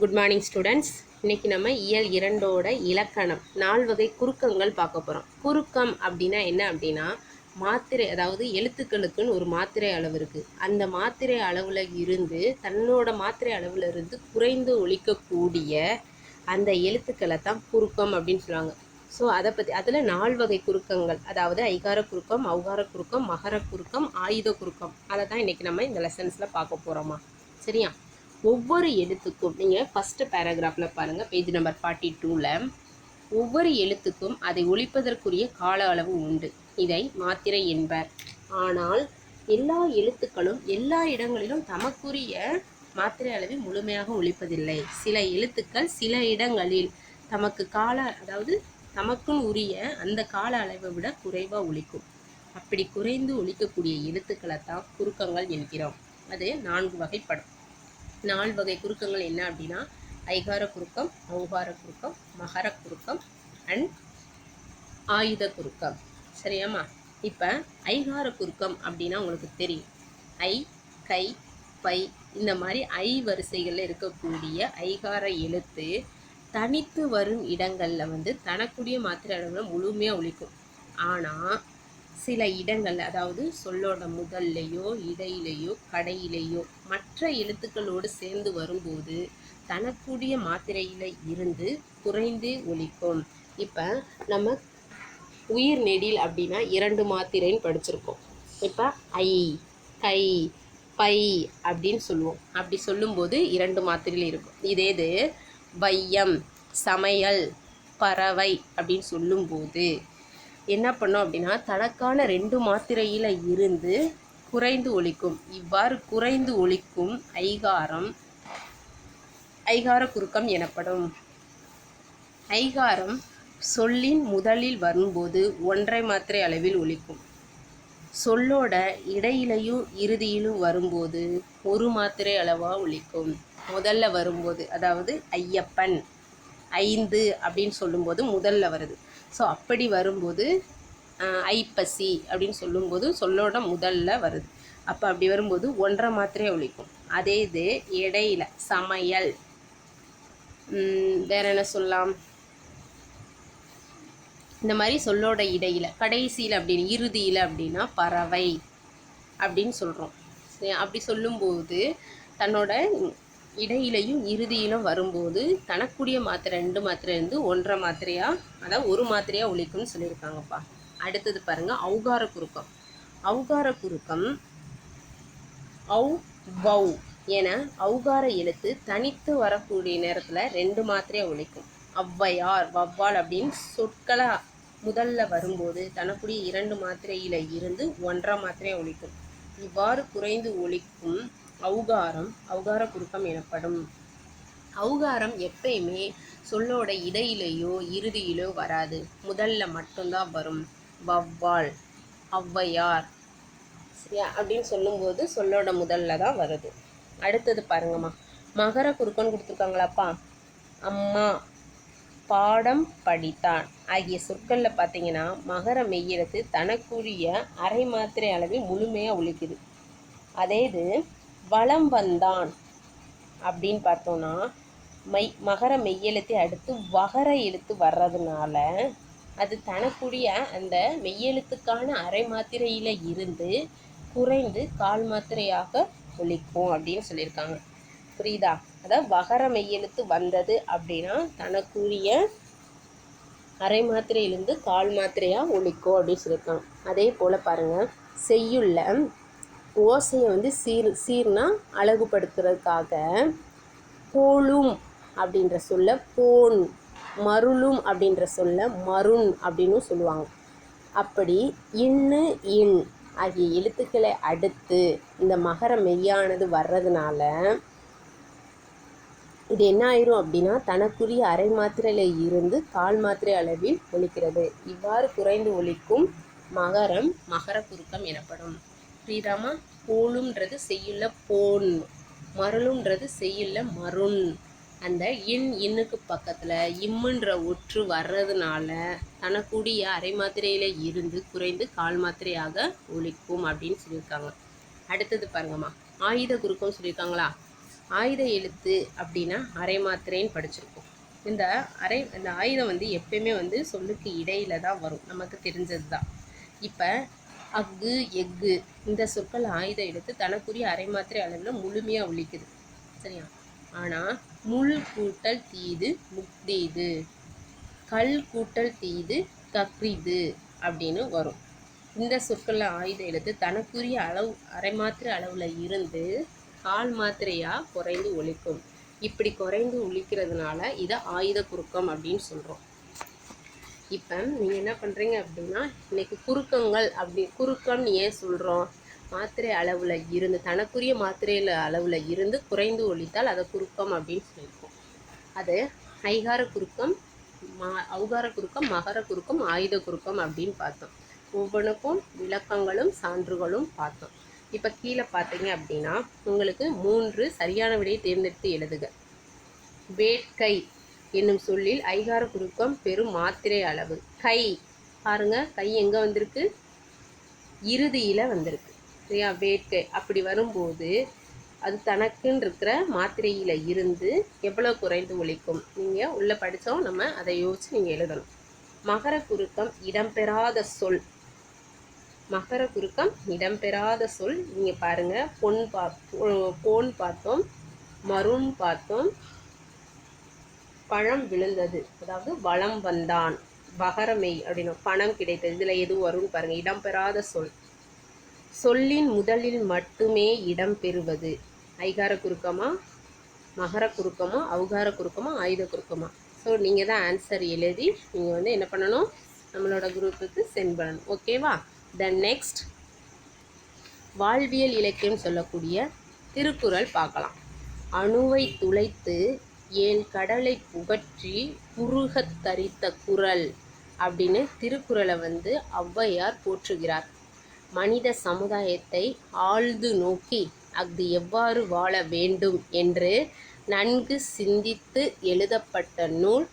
Good morning students இன்றைக்கி நம்ம இயல் இரண்டோட இலக்கணம் நால் வகை குறுக்கங்கள் பார்க்க போகிறோம் குறுக்கம் அப்படின்னா என்ன அப்படின்னா மாத்திரை அதாவது எழுத்துக்களுக்குன்னு ஒரு மாத்திரை அளவு இருக்குது அந்த மாத்திரை அளவில் இருந்து தன்னோட மாத்திரை அளவில் இருந்து குறைந்து ஒழிக்கக்கூடிய அந்த எழுத்துக்களை தான் குறுக்கம் அப்படின்னு சொல்லுவாங்க. ஸோ அதை பற்றி அதில் நால் வகை குறுக்கங்கள் அதாவது ஐகார குறுக்கம் அவகார குறுக்கம் மகர குறுக்கம் ஆயுத குறுக்கம். அதை தான் இன்றைக்கி நம்ம இந்த லெசன்ஸில் பார்க்க போகிறோமா சரியா? ஒவ்வொரு எழுத்துக்கும் நீங்கள் ஃபஸ்ட்டு பேராகிராஃபில் பாருங்கள் பேஜ் நம்பர் ஃபார்ட்டி டூவில் ஒவ்வொரு எழுத்துக்கும் அதை ஒழிப்பதற்குரிய கால அளவு உண்டு. இதை மாத்திரை என்பர். ஆனால் எல்லா எழுத்துக்களும் எல்லா இடங்களிலும் தமக்குரிய மாத்திரை அளவை முழுமையாக ஒழிப்பதில்லை. சில எழுத்துக்கள் சில இடங்களில் தமக்கு கால அதாவது தமக்குன்னு உரிய அந்த கால அளவை விட குறைவாக ஒழிக்கும். அப்படி குறைந்து ஒழிக்கக்கூடிய எழுத்துக்களை தான் குறுக்கங்கள் என்கிறோம். அது நான்கு வகைப்படும். நால் வகை குறுக்கங்கள் என்ன அப்படின்னா? ஐகார குறுக்கம் ஔகார குறுக்கம் மகர குறுக்கம் அண்ட் ஆயுத குறுக்கம். சரியாம்மா? இப்போ ஐகார குறுக்கம் அப்படின்னா உங்களுக்கு தெரியும். ஐ கை பை இந்த மாதிரி ஐ வரிசைகளில் இருக்கக்கூடிய ஐகார எழுத்து தனித்து வரும் இடங்களில் வந்து தனக்குரிய மாத்திரை அளவில் முழுமையாக ஒழிக்கும். ஆனால் சில இடங்கள் அதாவது சொல்லோட முதல்லையோ இடையிலையோ கடையிலேயோ மற்ற எழுத்துக்களோடு சேர்ந்து வரும்போது தனக்குரிய மாத்திரையில் இருந்து குறைந்து ஒழிக்கும் இப்போ நம்ம உயிர் நெடில் அப்படின்னா இரண்டு மாத்திரைன்னு படிச்சிருக்கோம். இப்போ ஐ கை பை அப்படின்னு சொல்லுவோம். அப்படி சொல்லும்போது இரண்டு மாத்திரையில் இருக்கும். இதே இது வையம் சமையல் பறவை அப்படின்னு சொல்லும்போது என்ன பண்ணோம் அப்படின்னா தனக்கான ரெண்டு மாத்திரையில் இருந்து குறைந்து ஒழிக்கும். இவ்வாறு குறைந்து ஒழிக்கும் ஐகாரம் ஐகார குறுக்கம் எனப்படும். ஐகாரம் சொல்லின் முதலில் வரும்போது ஒன்றை மாத்திரை அளவில் ஒழிக்கும். சொல்லோட இடையிலையும் இறுதியிலும் வரும்போது ஒரு மாத்திரை அளவாக ஒழிக்கும். முதல்ல வரும்போது அதாவது ஐயப்பன் ஐந்து அப்படின்னு சொல்லும்போது முதல்ல வருது. ஸோ அப்படி வரும்போது ஐப்பசி அப்படின்னு சொல்லும்போது சொல்லோட முதல்ல வருது. அப்போ அப்படி வரும்போது ஒன்றரை மாத்திரையை ஒழிக்கும். அதே இது இடையில சமையல். வேற என்ன சொல்லலாம்? இந்த மாதிரி சொல்லோட இடையில கடைசியில் அப்படின்னு இறுதியில் அப்படின்னா பறவை அப்படின்னு சொல்கிறோம் அப்படி சொல்லும்போது தன்னோட இடையிலையும் இறுதியிலும் வரும்போது தனக்குரிய மாத்திரை ரெண்டு மாத்திரை இருந்து ஒன்றரை மாத்திரையா அதாவது ஒரு மாத்திரையாக ஒழிக்கும்னு சொல்லியிருக்காங்கப்பா. அடுத்தது பாருங்கள் அவுகார குறுக்கம். அவுகார குறுக்கம் அவு வௌ என அவுகார எழுத்து தனித்து வரக்கூடிய நேரத்தில் ரெண்டு மாத்திரையாக ஒழிக்கும். ஔவையார் வவ்வால் அப்படின்னு சொற்களை முதல்ல வரும்போது தனக்குரிய இரண்டு மாத்திரையில் இருந்து ஒன்றரை மாத்திரையாக ஒழிக்கும். இவ்வாறு குறைந்து ஒழிக்கும் அவுகாரம் அவுகார குறுக்கம் எனப்படும். அவுகாரம் எப்பயுமே சொல்லோட இடையிலேயோ இறுதியிலோ வராது. முதல்ல மட்டும்தான் வரும். வவ்வாள் ஔவையார் சரியா? அப்படின்னு சொல்லும்போது சொல்லோட முதல்ல தான் வருது. அடுத்தது பாருங்கம்மா. மகர குறுக்கன்னு கொடுத்துருக்காங்களாப்பா? அம்மா பாடம் படித்தான். ஆகிய சொற்களில் பார்த்தீங்கன்னா மகர மெய்யெழுத்து தனக்குரிய அரை மாத்திரை அளவில் முழுமையாக ஒழிக்குது. அதே இது வலம் வந்தான் அப்படின்னு பார்த்தோன்னா மெய் மகர மெய்யெழுத்தை அடுத்து வகர எழுத்து வர்றதுனால அது தனக்குரிய அந்த மெய்யெழுத்துக்கான அரை மாத்திரையில் இருந்து குறைந்து கால் மாத்திரையாக ஒழிக்கும் அப்படின்னு சொல்லியிருக்காங்க. புரியுதா? அதாவது வகர மெய்யெழுத்து வந்தது அப்படின்னா தனக்குரிய அரை மாத்திரையிலிருந்து கால் மாத்திரையாக ஒழிக்கும் அப்படின்னு சொல்லியிருக்காங்க. அதே போல் பாருங்கள் செய்யுள்ள ஓசையை வந்து சீர் சீர்னா அழகுபடுத்துறதுக்காக போலும் அப்படின்ற சொல்ல போன் மருளும் அப்படின்ற சொல்ல மருண் அப்படின்னு சொல்லுவாங்க. அப்படி இன்னு இன் ஆகிய எழுத்துக்களை அடுத்து இந்த மகர மெய்யானது வர்றதுனால இது என்ன ஆயிரும் அப்படின்னா தனக்குரிய அரை மாத்திரையில் இருந்து கால் மாத்திரை அளவில் ஒழிக்கிறது இவ்வாறு குறைந்து ஒலிக்கும் மகரம் மகர குறுக்கம் எனப்படும். ஸ்ரீராமா போலும்ன்றது செய்யுள்ள போன். மருளுன்றது செய்யுள்ள மருண். அந்த இன் இன்னுக்கு பக்கத்தில் இம்முன்ற ஒற்று வர்றதுனால தனக்குடிய அரை மாத்திரையில் இருந்து குறைந்து கால் மாத்திரையாக ஒழிக்கும் அப்படின்னு சொல்லியிருக்காங்க. அடுத்தது பாருங்கம்மா. ஆயுத குறுக்கம் சொல்லியிருக்காங்களா? ஆயுத எழுத்து அப்படின்னா அரை மாத்திரைன்னு படிச்சிருக்கோம். இந்த அரை இந்த ஆயுதம் வந்து எப்பயுமே வந்து சொல்லுக்கு இடையில தான் வரும். நமக்கு தெரிஞ்சது தான் இப்போ அக்கு எஃகு. இந்த சொற்கள் ஆயுத எழுத்து தனக்குரிய அரை மாத்திரை அளவில் முழுமையாக ஒழிக்குது. சரியா? ஆனால் முள் கூட்டல் தீது முக்தீது. கல் கூட்டல் தீது கக்ரிது அப்படின்னு வரும். இந்த சொற்களில் ஆயுத எழுத்து தனக்குரிய அளவு அரை மாத்திரை அளவில் இருந்து கால் மாத்திரையாக குறைந்து ஒழிக்கும். இப்படி குறைந்து ஒழிக்கிறதுனால இதை ஆயுத குறுக்கம் அப்படின்னு சொல்கிறோம் இப்போ நீங்கள் என்ன பண்ணுறீங்க அப்படின்னா இன்னைக்கு குறுக்கங்கள் அப்படி குறுக்கம்னு ஏன் சொல்கிறோம் மாத்திரை அளவில் இருந்து தனக்குரிய மாத்திரையில் அளவில் இருந்து குறைந்து ஒழித்தால் அதை குறுக்கம் அப்படின்னு சொல்லியிருக்கோம். அது ஐகார குறுக்கம் மா அவுகார குறுக்கம் மகர குறுக்கம் ஆயுத குறுக்கம் அப்படின்னு பார்த்தோம். ஒவ்வொன்றுக்கும் விளக்கங்களும் சான்றுகளும் பார்த்தோம். இப்போ கீழே பார்த்தீங்க அப்படின்னா உங்களுக்கு மூன்று சரியான விடையை தேர்ந்தெடுத்து எழுதுக. வேட்கை. என்னும் சொல்லில் ஐகார குறுக்கம் பெரும் மாத்திரை அளவு. கை. பாருங்க கை எங்கே வந்திருக்கு? இறுதியில் வந்திருக்கு. சரியா? வேட்கை அப்படி வரும்போது அது தனக்குன்னு இருக்கிற மாத்திரையில் இருந்து எவ்வளோ குறைந்து ஒழிக்கும்? நீங்கள் உள்ளே படித்தோம் நம்ம அதை யோசிச்சு நீங்கள் எழுதணும். மகர குறுக்கம் இடம்பெறாத சொல். மகர குறுக்கம் இடம்பெறாத சொல். நீங்கள் பாருங்கள் பொன் பா போன் பார்த்தோம் மருண் பார்த்தோம் பழம் விழுந்தது. அதாவது வளம் வந்தான். பகரமை அப்படின்னு பணம் கிடைத்தது. இதில் எது வரும்னு பாருங்கள் இடம்பெறாத சொல். சொல்லின் முதலில் மட்டுமே இடம்பெறுவது ஐகார குறுக்கமா? மகர குறுக்கமா? அவுகார குறுக்கமா? ஆயுத குறுக்கமா? ஸோ நீங்கள் தான் ஆன்சர் எழுதி நீங்கள் வந்து என்ன பண்ணணும்? நம்மளோட குரூப்புக்கு சென்ட் பண்ணணும். ஓகேவா தென் நெக்ஸ்ட் வாழ்வியல் இலக்கியம் சொல்லக்கூடிய திருக்குறள் பார்க்கலாம். அணுவை துளைத்து ஏழ் கடலை புகற்றி குறுகத் தரித்த குரல் அப்படின்னு திருக்குறளை வந்து ஔவையார் போற்றுகிறார். மனித சமுதாயத்தை ஆழ்ந்து நோக்கி அஃது எவ்வாறு வாழ வேண்டும் என்று நன்கு சிந்தித்து எழுதப்பட்ட நூல்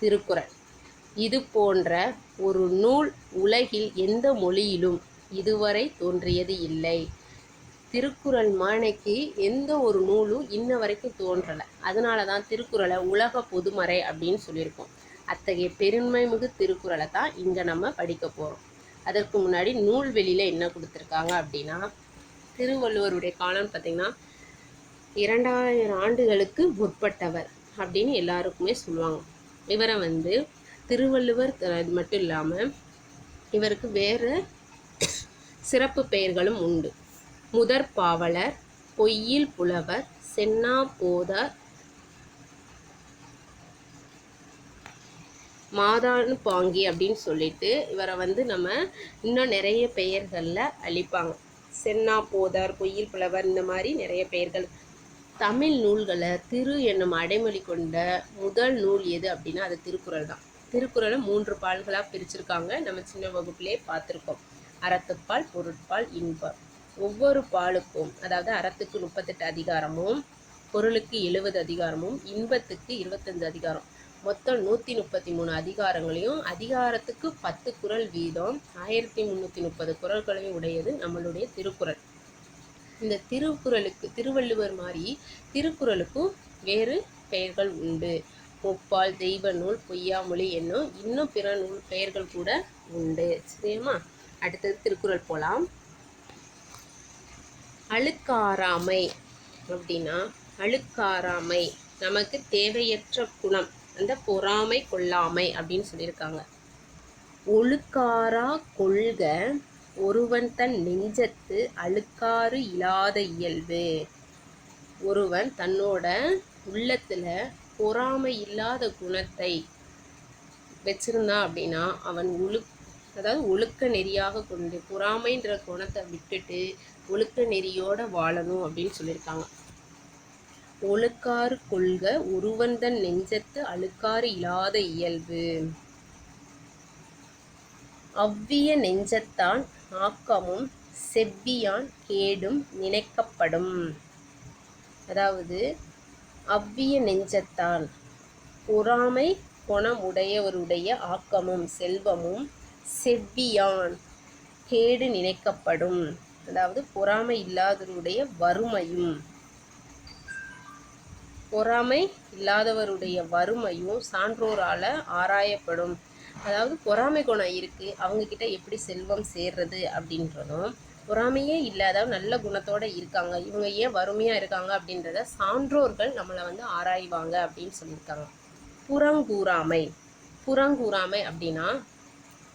திருக்குறள். இது போன்ற ஒரு நூல் உலகில் எந்த மொழியிலும் இதுவரை தோன்றியது இல்லை. திருக்குறள் மானைக்கு எந்த ஒரு நூலும் இன்ன வரைக்கும் தோன்றலை. அதனால தான் திருக்குறளை உலக பொதுமறை அப்படின்னு சொல்லியிருக்கோம். அத்தகைய பெருமை மிகு திருக்குறளை தான் இங்கே நம்ம படிக்க போகிறோம் அதற்கு முன்னாடி நூல்வெளியில் என்ன கொடுத்துருக்காங்க அப்படின்னா திருவள்ளுவருடைய காலம் பார்த்திங்கன்னா இரண்டாயிரம் ஆண்டுகளுக்கு முற்பட்டவர் அப்படின்னு எல்லாருக்குமே சொல்லுவாங்க. இவரை வந்து திருவள்ளுவர் அது மட்டும் இல்லாமல் இவருக்கு வேறு சிறப்பு பெயர்களும் உண்டு. முதற் பாவலர் பொய்யில் புலவர் சென்னா போதார் மாதானு பாங்கி அப்படின்னு சொல்லிட்டு இவரை வந்து நம்ம இன்னும் நிறைய பெயர்களில் அழிப்பாங்க. சென்னா போதார் பொய்யில் புலவர் இந்த மாதிரி நிறைய பெயர்கள். தமிழ் நூல்களை திரு என்னும் அடைமொழி கொண்ட முதல் நூல் எது அப்படின்னா அது திருக்குறள் தான். திருக்குறளை மூன்று பால்களாக பிரிச்சிருக்காங்க. நம்ம சின்ன வகுப்புலேயே பார்த்துருக்கோம். அறத்துப்பால் பொருட்பால் இன்பம். ஒவ்வொரு பாலுக்கும் அதாவது அறத்துக்கு முப்பத்தெட்டு அதிகாரமும் பொருளுக்கு எழுபது அதிகாரமும் இன்பத்துக்கு இருபத்தஞ்சு அதிகாரம். மொத்தம் நூற்றி முப்பத்தி மூணு அதிகாரங்களையும் அதிகாரத்துக்கு பத்து குறள் வீதம் ஆயிரத்தி முந்நூற்றி முப்பது குறள்களையும் உடையது நம்மளுடைய திருக்குறள். இந்த திருக்குறளுக்கு திருவள்ளுவர் மாதிரி திருக்குறளுக்கும் வேறு பெயர்கள் உண்டு. முப்பால் தெய்வ நூல் பொய்யாமொழி என்னும் இன்னும் பிற நூல் பெயர்கள் கூட உண்டு. சரியாமா அடுத்தது திருக்குறள் போகலாம் அழுக்காராமை அப்படின்னா அழுக்காராமை நமக்கு தேவையற்ற குணம் அந்த பொறாமை கொள்ளாமை அப்படின்னு சொல்லியிருக்காங்க. ஒழுக்காரா கொள்க ஒருவன் தன் நெஞ்சத்து அழுக்காறு இல்லாத இயல்பு. ஒருவன் தன்னோட உள்ளத்துல பொறாமை இல்லாத குணத்தை வச்சிருந்தான் அப்படின்னா அவன் ஒழு அதாவது ஒழுக்க நெறியாக கொண்டு பொறாமைன்ற குணத்தை விட்டுட்டு ஒழுக்க நெறியோட வாழணும் அப்படின்னு சொல்லியிருக்காங்க. ஒழுக்காறு கொள்க ஒருவன்தன் நெஞ்சத்து அழுக்காறு இல்லாத இயல்பு. அவ்விய நெஞ்சத்தான் ஆக்கமும் செவ்வியான் கேடும் நினைக்கப்படும். அதாவது அவ்விய நெஞ்சத்தான் பொறாமை குணமுடையவருடைய ஆக்கமும் செல்வமும் செவ்வியான் கேடு நினைக்கப்படும். அதாவது பொறாமை இல்லாதவருடைய வறுமையும். பொறாமை இல்லாதவருடைய வறுமையும் சான்றோரால் ஆராயப்படும். அதாவது பொறாமை குணம் இருக்குது அவங்கக்கிட்ட எப்படி செல்வம் சேர்றது அப்படின்றதும் பொறாமையே இல்லாத நல்ல குணத்தோடு இருக்காங்க இவங்க ஏன் வறுமையாக இருக்காங்க அப்படின்றத சான்றோர்கள் நம்மளை வந்து ஆராய்வாங்க அப்படின்னு சொல்லியிருக்காங்க. புறங்கூறாமை. புறங்கூறாமை அப்படின்னா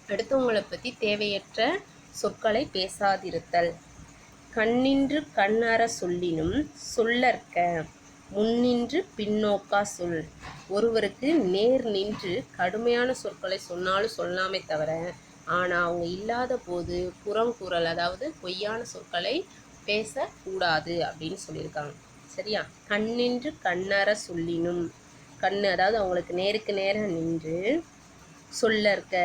அடுத்தவங்களை பற்றி தேவையற்ற சொற்களை பேசாதிருத்தல். கண்ணின்று கண்ணற சொல்லினும் சொல்லற்க முன்னின்று பின்னோக்கா சொல். ஒருவருக்கு நேர் நின்று கடுமையான சொற்களை சொன்னாலும் சொல்லாமே தவிர ஆனால் அவங்க இல்லாத போது புறங்குரல் அதாவது பொய்யான சொற்களை பேசக்கூடாது அப்படின்னு சொல்லியிருக்காங்க. சரியா? கண்ணின்று கண்ணற சொல்லினும் கண் அதாவது அவங்களுக்கு நேருக்கு நேராக நின்று சொல்லற்க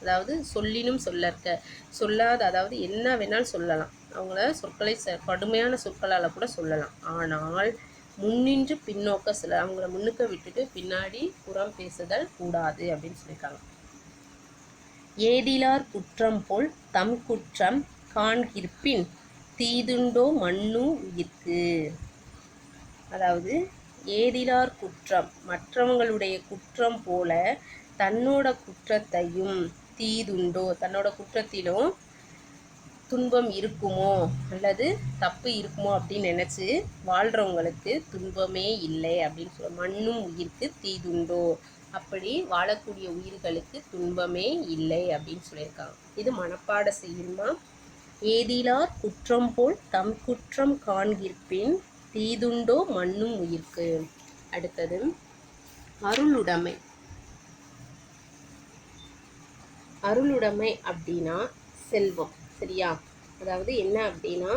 அதாவது சொல்லினும் சொல்லற்க. சொல்லாத அதாவது என்ன வேணாலும் சொல்லலாம். அவங்கள சொற்களை ச கடுமையான சொற்களால் கூட சொல்லலாம். ஆனால் முன்னின்று பின்னோக்க சில அவங்கள முன்னுக்க விட்டுட்டு பின்னாடி புறம் பேசுதல் கூடாது அப்படின்னு சொல்லியிருக்காங்க. ஏதிலார் குற்றம் போல் தம் குற்றம் காண்கிற்பின் தீதுண்டோ மண்ணு உயிர்க்கு. அதாவது ஏதிலார் குற்றம் மற்றவங்களுடைய குற்றம் போல தன்னோட குற்றத்தையும் தீதுண்டோ தன்னோட குற்றத்திலும் துன்பம் இருக்குமோ அல்லது தப்பு இருக்குமோ அப்படின்னு நினச்சி வாழ்கிறவங்களுக்கு துன்பமே இல்லை அப்படின்னு சொல்ல மண்ணும் உயிருக்கு தீதுண்டோ அப்படி வாழக்கூடிய உயிர்களுக்கு துன்பமே இல்லை அப்படின்னு சொல்லியிருக்காங்க. இது மனப்பாட செய்யுமா? ஏதிலார் குற்றம் போல் தம் குற்றம் காண்கிற்பின் தீதுண்டோ மண்ணும் உயிர்க்கு. அடுத்தது அருளுடைமை. அருளுடைமை அப்படின்னா செல்வம் சரியா? அதாவது என்ன அப்படின்னா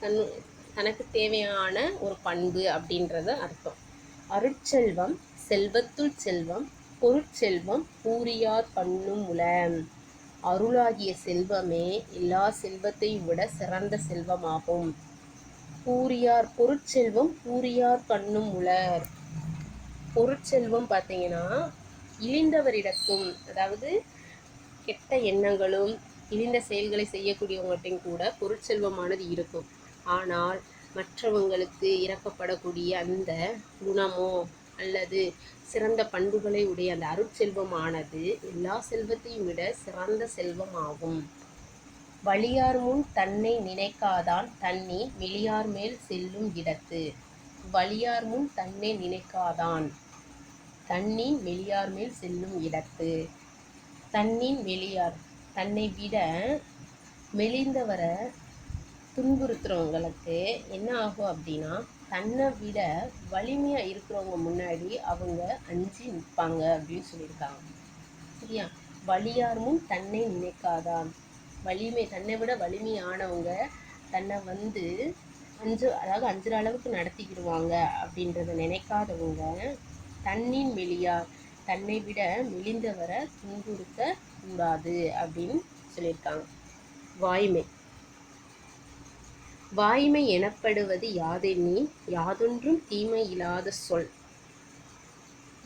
தன் தனக்கு தேவையான ஒரு பண்பு அப்படின்றது அர்த்தம். அருட்செல்வம் செல்வத்துள் செல்வம் பொருட்செல்வம் பூரியார் பண்ணும் உல அருளாகிய செல்வமே எல்லா செல்வத்தையும் விட சிறந்த செல்வமாகும். பூரியார் பொருட்செல்வம் பூரியார் கண்ணும் உலர் பொருட்செல்வம் பார்த்தீங்கன்னா இழிந்தவரிடத்தும் அதாவது கெட்ட எண்ணங்களும் இழிந்த செயல்களை செய்யக்கூடியவங்கள்ட்டையும் கூட பொருட்செல்வமானது இருக்கும். ஆனால் மற்றவங்களுக்கு இறக்கப்படக்கூடிய அந்த குணமோ அல்லது சிறந்த பண்புகளை உடைய அந்த அருட்செல்வமானது எல்லா செல்வத்தையும் விட சிறந்த செல்வமாகும். வலியார் முன் தன்னை நினைக்காதான் தண்ணி மெலியார் மேல் செல்லும் இடத்து. வலியார் முன் தன்னை நினைக்காதான் தண்ணி மெலியார் மேல் செல்லும் இடத்து. தன்னின் வெளியார். தன்னை விட மெலிந்தவரை துன்புறுத்துறவங்களுக்கு என்ன ஆகும் அப்படின்னா தன்னை விட வலிமையாக இருக்கிறவங்க முன்னாடி அவங்க அஞ்சு நிற்பாங்க அப்படின்னு சொல்லியிருக்காங்க. சரியா? வலியார் முன் தன்னை நினைக்காதான் வலிமை தன்னை விட வலிமையானவங்க தன்னை வந்து அஞ்சு அதாவது அஞ்சுற அளவுக்கு நடத்திக்கிடுவாங்க அப்படின்றத நினைக்காதவங்க தன்னின் வெளியார். தன்னை விட மெலிந்தவரை துன்புறுத்த கூடாது அப்படின்னு சொல்லியிருக்காங்க. வாய்மை. வாய்மை எனப்படுவது யாதெனி யாதொன்றும் தீமை இல்லாத சொல்.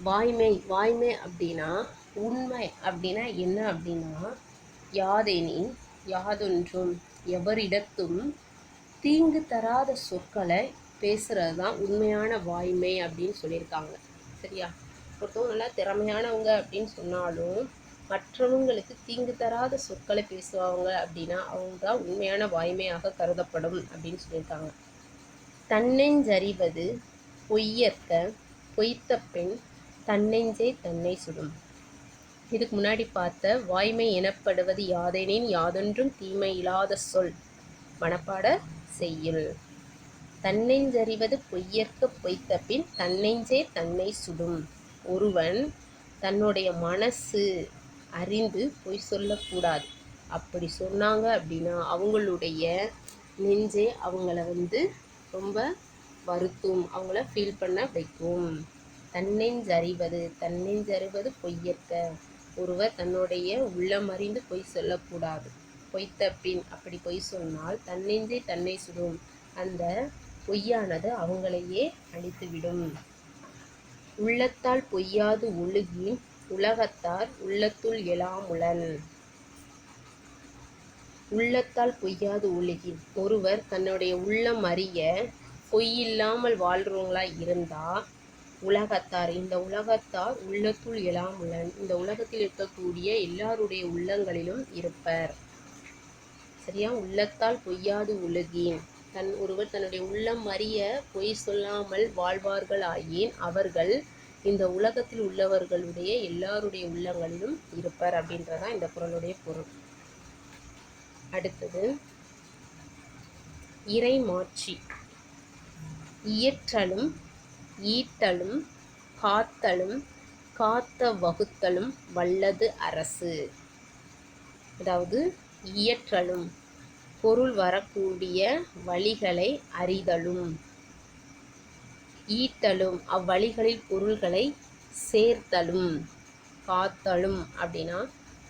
வாய்மை வாய்மை அப்படின்னா உண்மை அப்படின்னா என்ன அப்படின்னா யாதெனி யாதொன்றும் எவரிடத்தும் தீங்கு தராத சொற்களை பேசுகிறது தான் உண்மையான வாய்மை அப்படின்னு சொல்லியிருக்காங்க. சரியா? ஒருத்தவங்க நல்லா திறமையானவங்க அப்படின்னு சொன்னாலும் மற்றவங்களுக்கு தீங்கு தராத சொற்களை பேசுவாங்க அப்படின்னா அவங்க தான் உண்மையான வாய்மையாக கருதப்படும் அப்படின்னு சொல்லியிருக்காங்க. தன்னெஞ்சறிவது பொய்யற்க பொய்த்த பெண் தன்னெஞ்சே தன்னை சுடும். இதுக்கு முன்னாடி பார்த்த வாய்மை எனப்படுவது யாதெனின் யாதொன்றும் தீமை இல்லாத சொல் மனப்பாட செய்யுள். தன்னெஞ்சறிவது பொய்யற்க பொய்த்த பின் தன்னெஞ்சே தன்னை சுடும். ஒருவன் தன்னுடைய மனசு அறிந்து பொய் சொல்லக்கூடாது. அப்படி சொன்னாங்க அப்படின்னா அவங்களுடைய நெஞ்சே அவங்கள வந்து ரொம்ப வருத்தும் அவங்கள ஃபீல் பண்ண வைக்கும். தன்னெஞ்சறிவது தன்னெஞ்சறிவது பொய்யற்க. ஒருவர் தன்னுடைய உள்ளம் அறிந்து பொய் சொல்லக்கூடாது. பொய்த்த பின் அப்படி பொய் சொன்னால் தன்னெஞ்சே தன்னை சுடும். அந்த பொய்யானது அவங்களையே அழித்துவிடும். உள்ளத்தால் பொய்யாது ஒழுகி உலகத்தார் உள்ளத்துள் எழாமுலன். உள்ளத்தால் பொய்யாது ஒழுகி ஒருவர் தன்னுடைய உள்ளம் அறிய பொய் இல்லாமல் வாழ்கிறவங்களா இருந்தால் உலகத்தார் இந்த உலகத்தார் உள்ளத்துள் எழாமுலன். இந்த உலகத்தில் இருக்கக்கூடிய எல்லாருடைய உள்ளங்களிலும் இருப்பர். சரியா? உள்ளத்தால் பொய்யாது உலகின் தன் ஒருவர் தன்னுடைய உள்ளம் அறிய பொய் சொல்லாமல் வாழ்வார்களாயின் அவர்கள் இந்த உலகத்தில் உள்ளவர்களுடைய எல்லாருடைய உள்ளங்களிலும் இருப்பர் அப்படின்றதான் இந்த குரலுடைய பொருள். அடுத்தது இறைமாட்சி. இயற்றலும் ஈட்டலும் காத்தலும் காத்த வகுத்தலும் வல்லது அரசு. அதாவது இயற்றலும். பொருள் வரக்கூடிய வழிகளை அறிதலும். ஈட்டலும் அவ்வழிகளில் பொருள்களை சேர்த்தலும். காத்தலும் அப்படின்னா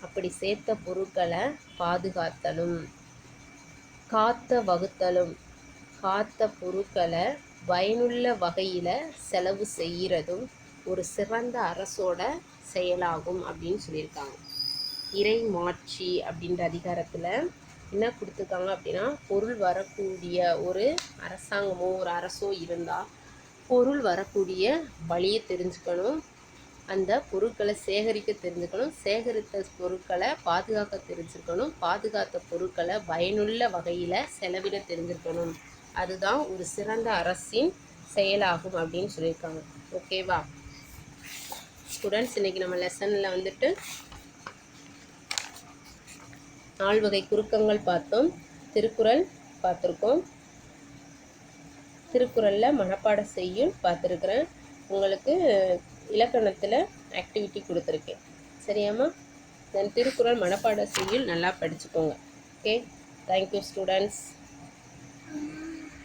அப்படி சேர்த்த பொருட்களை பாதுகாத்தலும். காத்த வகுத்தலும். காத்த பொருட்களை பயனுள்ள வகையில் செலவு செய்கிறதும் ஒரு சிறந்த அரசோட செயலாகும் அப்படின்னு சொல்லியிருக்காங்க. இறை மாட்சி அப்படின்ற அதிகாரத்தில் என்ன கொடுத்துருக்காங்க அப்படின்னா பொருள் வரக்கூடிய ஒரு அரசாங்கமோ ஒரு அரசோ இருந்தால் பொருள் வரக்கூடிய வழியை தெரிஞ்சுக்கணும். அந்த பொருட்களை சேகரிக்க தெரிஞ்சுக்கணும். சேகரித்த பொருட்களை பாதுகாக்க தெரிஞ்சுக்கணும். பாதுகாத்த பொருட்களை பயனுள்ள வகையில் செலவிட தெரிஞ்சிருக்கணும் அதுதான் ஒரு சிறந்த அரசின் செயலாகும் அப்படின்னு சொல்லியிருக்காங்க. ஓகேவா ஸ்டூடெண்ட்ஸ் இன்றைக்கி நம்ம லெசனில் வந்துட்டு நால் வகை குறுக்கங்கள் பார்த்தோம். திருக்குறள் பார்த்துருக்கோம். திருக்குறளில் மனப்பாட செய்யும் பார்த்துருக்குறேன். உங்களுக்கு இலக்கணத்தில் ஆக்டிவிட்டி கொடுத்துருக்கேன். சரியாம்மா? தென் திருக்குறள் மனப்பாட செய்யுள் நல்லா படிச்சுக்கோங்க. Okay thank you students